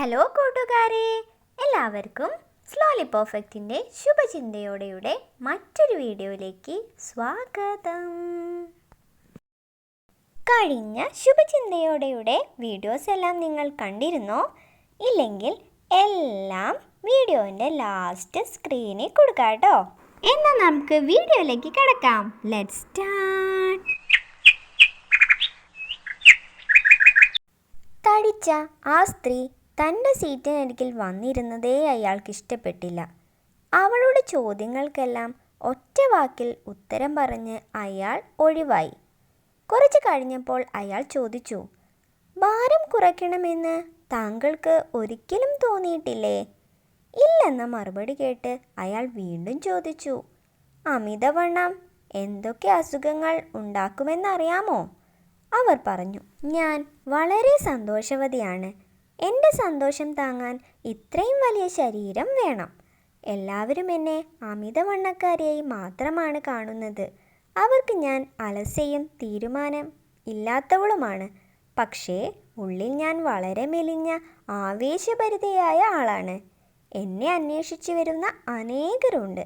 Hello കൂട്ടുകാരെ. എല്ലാവർക്കും slowly പെർഫെക്റ്റിന്റെ ശുഭചിന്തയോടെയുടെ മറ്റൊരു വീഡിയോയിലേക്ക് സ്വാഗതം. കഴിഞ്ഞ ശുഭചിന്തയോടെയുടെ വീഡിയോസ് എല്ലാം നിങ്ങൾ കണ്ടിരുന്നോ? ഇല്ലെങ്കിൽ എല്ലാം വീഡിയോന്റെ ലാസ്റ്റ് സ്ക്രീനിൽ കൊടുക്കാം കേട്ടോ. എന്നാൽ നമുക്ക് വീഡിയോയിലേക്ക് കിടക്കാം. ലെറ്റ് സ്റ്റാർട്ട് തടിച്ച ആ സ്ത്രീ തന്റെ സീറ്റിനരികിൽ വന്നിരുന്നതേ അയാൾക്ക് ഇഷ്ടപ്പെട്ടില്ല. അവളുടെ ചോദ്യങ്ങൾക്കെല്ലാം ഒറ്റ വാക്കിൽ ഉത്തരം പറഞ്ഞ് അയാൾ ഒഴിവായി. കുറച്ച് കഴിഞ്ഞപ്പോൾ അയാൾ ചോദിച്ചു ഭാരം കുറയ്ക്കണമെന്ന് താങ്കൾക്ക് ഒരിക്കലും തോന്നിയിട്ടില്ലേ? ഇല്ലെന്ന മറുപടി കേട്ട് അയാൾ വീണ്ടും ചോദിച്ചു അമിതവണ്ണം എന്തൊക്കെ അസുഖങ്ങൾ ഉണ്ടാക്കുമെന്നറിയാമോ? അവർ പറഞ്ഞു ഞാൻ വളരെ സന്തോഷവതിയാണ്. എന്റെ സന്തോഷം താങ്ങാൻ ഇത്രയും വലിയ ശരീരം വേണം. എല്ലാവരും എന്നെ അമിതവണ്ണക്കാരിയായി മാത്രമാണ് കാണുന്നത്. അവർക്ക് ഞാൻ അലസയും തീരുമാനം ഇല്ലാത്തവളുമാണ്. പക്ഷേ ഉള്ളിൽ ഞാൻ വളരെ മെലിഞ്ഞ ആവേശഭരിതയായ ആളാണ്. എന്നെ അന്വേഷിച്ചു വരുന്ന അനേകരുണ്ട്.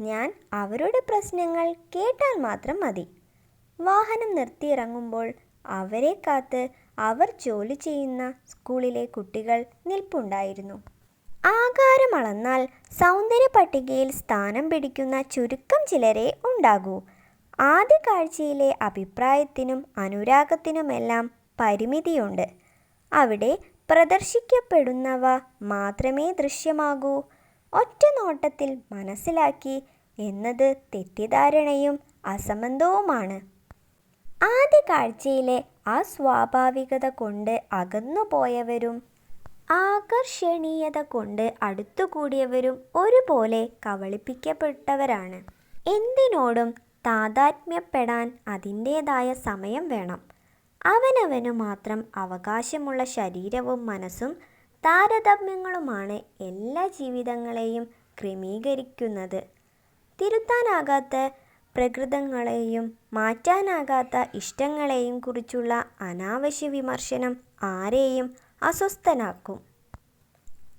ഞാൻ അവരുടെ പ്രശ്നങ്ങൾ കേട്ടാൽ മാത്രം മതി. വാഹനം നിർത്തിയിറങ്ങുമ്പോൾ അവരെ കാത്ത് അവർ ജോലി ചെയ്യുന്ന സ്കൂളിലെ കുട്ടികൾ നിൽപ്പുണ്ടായിരുന്നു. ആകാരമളന്നാൽ സൗന്ദര്യ പട്ടികയിൽ സ്ഥാനം പിടിക്കുന്ന ചുരുക്കം ചിലരെ ഉണ്ടാകൂ. ആദ്യ കാഴ്ചയിലെ അഭിപ്രായത്തിനും അനുരാഗത്തിനുമെല്ലാം പരിമിതിയുണ്ട്. അവിടെ പ്രദർശിക്കപ്പെടുന്നവ മാത്രമേ ദൃശ്യമാകൂ. ഒറ്റ നോട്ടത്തിൽ മനസ്സിലാക്കി എന്നത് തെറ്റിദ്ധാരണയും അസംബന്ധവുമാണ്. ആദ്യ കാഴ്ചയിലെ ആ സ്വാഭാവികത കൊണ്ട് അകന്നുപോയവരും ആകർഷണീയത കൊണ്ട് അടുത്തുകൂടിയവരും ഒരുപോലെ കവളിപ്പിക്കപ്പെട്ടവരാണ്. എന്തിനോടും താതാത്മ്യപ്പെടാൻ അതിന്റേതായ സമയം വേണം. അവനവനു മാത്രം അവകാശമുള്ള ശരീരവും മനസ്സും താരതമ്യങ്ങളുമാണ് എല്ലാ ജീവിതങ്ങളെയും ക്രമീകരിക്കുന്നത്. തിരുത്താനാകാത്ത പ്രകൃതങ്ങളെയും മാറ്റാനാകാത്ത ഇഷ്ടങ്ങളെയും കുറിച്ചുള്ള അനാവശ്യ വിമർശനം ആരെയും അസ്വസ്ഥനാക്കും.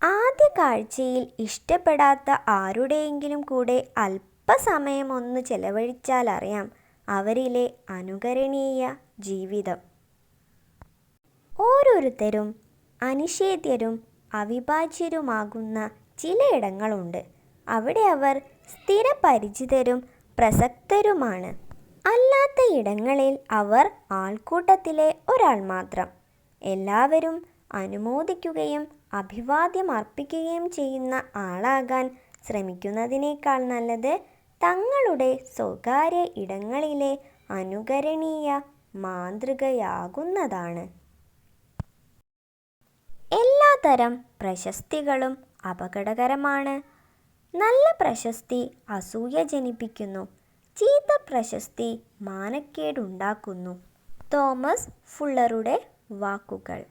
ആദ്യ കാഴ്ചയിൽ ഇഷ്ടപ്പെടാത്ത ആരുടെയെങ്കിലും കൂടെ അല്പസമയം ഒന്ന് ചെലവഴിച്ചാൽ അറിയാം അവരിലെ അനുകരണീയ ജീവിതം. ഓരോരുത്തരും അനിഷേധ്യരും അവിഭാജ്യരുമാകുന്ന ചിലയിടങ്ങളുണ്ട് അവിടെ അവർ സ്ഥിരപരിചിതരും പ്രസക്തരുമാണ്. അല്ലാത്ത ഇടങ്ങളിൽ അവർ ആൾക്കൂട്ടത്തിലെ ഒരാൾ മാത്രം. എല്ലാവരും അനുമോദിക്കുകയും അഭിവാദ്യം അർപ്പിക്കുകയും ചെയ്യുന്ന ആളാകാൻ ശ്രമിക്കുന്നതിനേക്കാൾ നല്ലത് തങ്ങളുടെ സ്വകാര്യ ഇടങ്ങളിലെ അനുകരണീയ മാതൃകയാകുന്നതാണ്. എല്ലാതരം പ്രശസ്തികളും അപകടകരമാണ്. നല്ല പ്രശസ്തി അസൂയ ജനിപ്പിക്കുന്നു. ചീത്ത പ്രശസ്തി മാനക്കേടുണ്ടാക്കുന്നു. തോമസ് ഫുള്ളറുടെ വാക്കുകൾ.